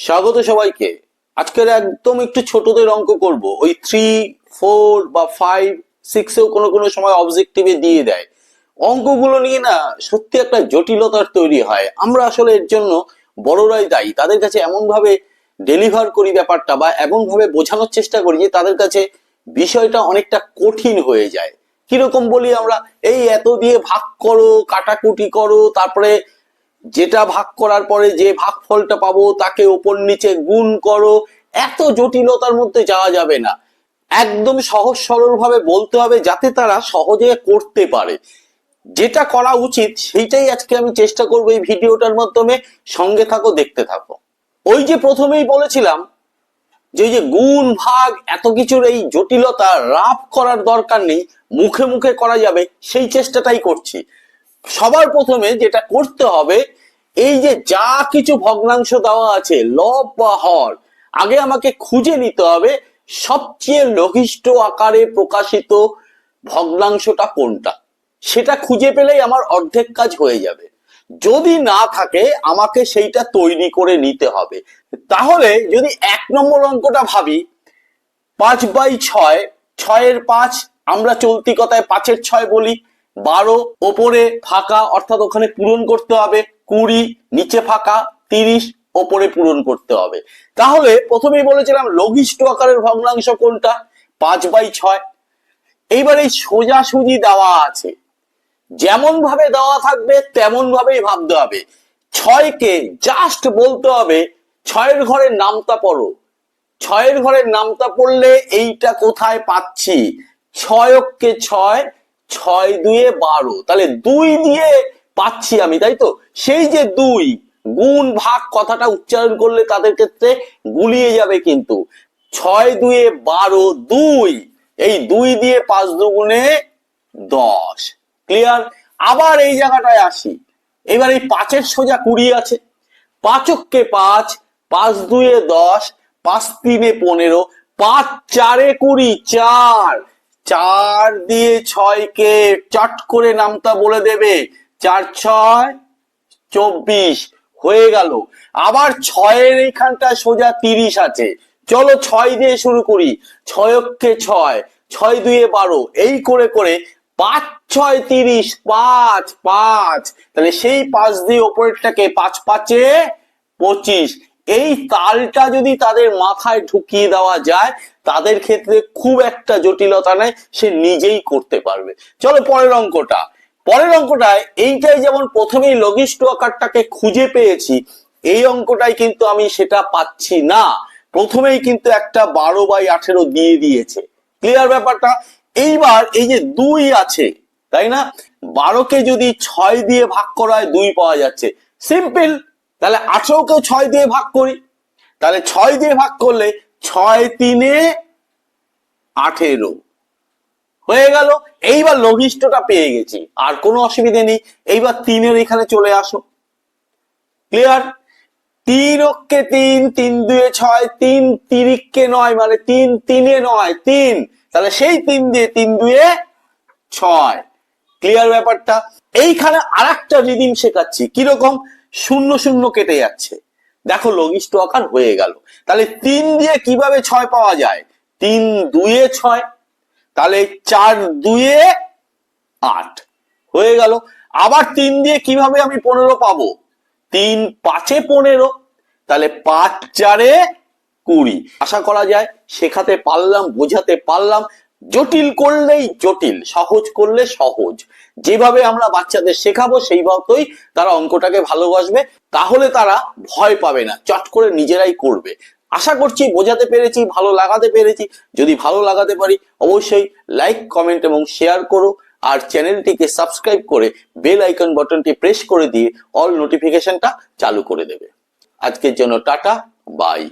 স্বাগত সবাইকে। আজকের একদম একটু ছোটদের অঙ্ক করব। ওই থ্রি ফোর বা ফাইভ সিক্সেও কোনো কোনো সময় অবজেক্টিভে দিয়ে দেয়। অঙ্কগুলো নিয়ে না সত্যি একটা জটিলতার তৈরি হয়। আমরা আসলে এর জন্য বড়রাই দায়ী। তাদের কাছে এমন ভাবে ডেলিভার করি ব্যাপারটা বা এমন ভাবে বোঝানোর চেষ্টা করি যে তাদের কাছে বিষয়টা অনেকটা কঠিন হয়ে যায়। কীরকম বলি আমরা, এই এত দিয়ে ভাগ করো, কাটাকুটি করো, তারপরে যেটা ভাগ করার পরে যে ভাগফলটা পাবো তাকে ওপর নিচে গুণ করো, এত জটিলতার মধ্যে যাওয়া যাবে না। একদম সহজ সরল ভাবে বলতে হবে যাতে তারা সহজে করতে পারে। যেটা করা উচিত সেইটাই আজকে আমি চেষ্টা করব এই ভিডিওটার মাধ্যমে। সঙ্গে থাকো, দেখতে থাকো। ওই যে প্রথমেই বলেছিলাম যে যে গুণ, ভাগ এত কিছুর এই জটিলতা রাফ করার দরকার নেই, মুখে মুখে করা যাবে, সেই চেষ্টাটাই করছি। সবার প্রথমে যেটা করতে হবে, এই যে যা কিছু ভগ্নাংশ দেওয়া আছে, লব বা হর, আগে আমাকে খুঁজে নিতে হবে সবচেয়ে লঘিষ্ঠ আকারে প্রকাশিত ভগ্নাংশটা কোনটা। সেটা খুঁজে পেলেই আমার অর্ধেক কাজ হয়ে যাবে। যদি না থাকে, আমাকে সেইটা তৈরি করে নিতে হবে। তাহলে যদি এক নম্বর অঙ্কটা ভাবি, পাঁচ বাই ছয়, ছয়ের পাঁচ, আমরা চলতি কথায় পাঁচের ছয় বলি বারো ওপরে ফাঁকা, অর্থাৎ ওখানে পূরণ করতে হবে। কুড়ি, নিচে ফাঁকা, তিরিশ ওপরে পূরণ করতে হবে। তাহলে প্রথমেই বলেছিলাম লঘিষ্ঠ আকারের ভগ্নাংশ কোনটা? পাঁচ বাই ছয়। এইবার এই সোজাসুজি দেওয়া আছে। যেমন ভাবে দেওয়া থাকবে, তেমন ভাবেই ভাবতে হবে। ছয়কে জাস্ট বলতে হবে, ছয়ের ঘরের নামতা পড়ো। ছয়ের ঘরের নামতা পড়লে এইটা কোথায় পাচ্ছি? ছয়কে ছয় ছয় দুয়ে বারো। তাহলে দুই দিয়ে পাচ্ছি আমি, তাই তো? সেই যে দুই, গুণ ভাগ কথাটা উচ্চারণ করলে তাদের ক্ষেত্রে গুলিয়ে যাবে কিন্তু। ছয় দুয়ে বারো, দুই, এই দুই দিয়ে পাঁচ দুগুণে দশ। ক্লিয়ার? আবার এই জায়গাটায় আসি। এবার এই পাঁচের সোজা কুড়ি আছে। পাঁচককে পাঁচ পাঁচ দুয়ে দশ, পাঁচ তিনে পনেরো, পাঁচ চারে কুড়ি, চার। চার দিয়ে ছয়কে চট করে নামটা বলে দেবে। চার ছয়, চব্বিশ, হয়ে গেল। আবার ছয়ের এইখানটা সোজা তিরিশ আছে। চলো ছয় দিয়ে শুরু করি। ছয়কে ছয় ছয় দুয়ে বারো, এই করে করে পাঁচ, ছয়, তিরিশ, পাঁচ পাঁচ। তাহলে সেই পাঁচ দিয়ে ওপরেরটাকে পাঁচ, পাঁচে পঁচিশ। এই তালটা যদি তাদের মাথায় ঢুকিয়ে দেওয়া যায়, তাদের ক্ষেত্রে খুব একটা জটিলতা নেই, সে নিজেই করতে পারবে। চলো পরের অঙ্কটা। পরের অঙ্কটায় এইটাই যেমন প্রথমেই লঘিষ্ঠ আকারটাকে খুঁজে পেয়েছি, এই অঙ্কটাই কিন্তু আমি সেটা পাচ্ছি না। প্রথমেই কিন্তু একটা বারো বাই আঠেরো দিয়ে দিয়েছে। ক্লিয়ার ব্যাপারটা? এইবার এই যে দুই আছে, তাই না? বারোকে যদি ছয় দিয়ে ভাগ করা হয়, দুই পাওয়া যাচ্ছে। সিম্পল তাহলে আঠেরোকেও ছয় দিয়ে ভাগ করি। তাহলে ছয় দিয়ে ভাগ করলে ছয় তিনে আঠেরো। হয়ে গেল। এইবার লঘিষ্ঠটা পেয়ে গেছি। আর কোনো অসুবিধে নেই। এইবার তিনের এখানে চলে আসো। ক্লিয়ার তিন অক্ষে তিন তিন দুয়ে ছয়, তিন তিরিককে নয় মানে তিন তিনে নয়, তিন। তাহলে সেই তিন দিয়ে তিন দুয়ে ছয়। ক্লিয়ার ব্যাপারটা? এইখানে আর একটা রিদিম শেখাচ্ছি। কীরকম? শূন্য শূন্য কেটে যাচ্ছে। দেখো লঘিষ্ঠ আকার হয়ে গেল। তাহলে তিন দিয়ে কীভাবে ছয় পাওয়া যায়? তিন দুয়ে ছয়, তাহলে চার দুয়ে আট। হয়ে গেল। আবার তিন দিয়ে কীভাবে আমি পনেরো পাবো? তিন পাঁচে পনেরো, তাহলে পাঁচ চারে কুড়ি। আশা করা যায়, শেখাতে পারলাম, বোঝাতে পারলাম জটিল করলেই জটিল, সহজ করলে সহজ। যেভাবে আমরা বাচ্চাদের শেখাবো, সেইভাবেই তারা অঙ্কটাকে ভালোবাসবে, তাহলে তারা ভয় পাবে না, চট করে নিজেরাই করবে। আশা করছি বোঝাতে পেরেছি, ভালো লাগাতে পেরেছি। যদি ভালো লাগাতে পারি, অবশ্যই লাইক কমেন্ট এবং শেয়ার করো। আর চ্যানেলটিকে সাবস্ক্রাইব করে বেল আইকন বাটনটি প্রেস করে দিয়ে অল নোটিফিকেশনটা চালু করে দেবে। আজকের জন্য টাটা বাই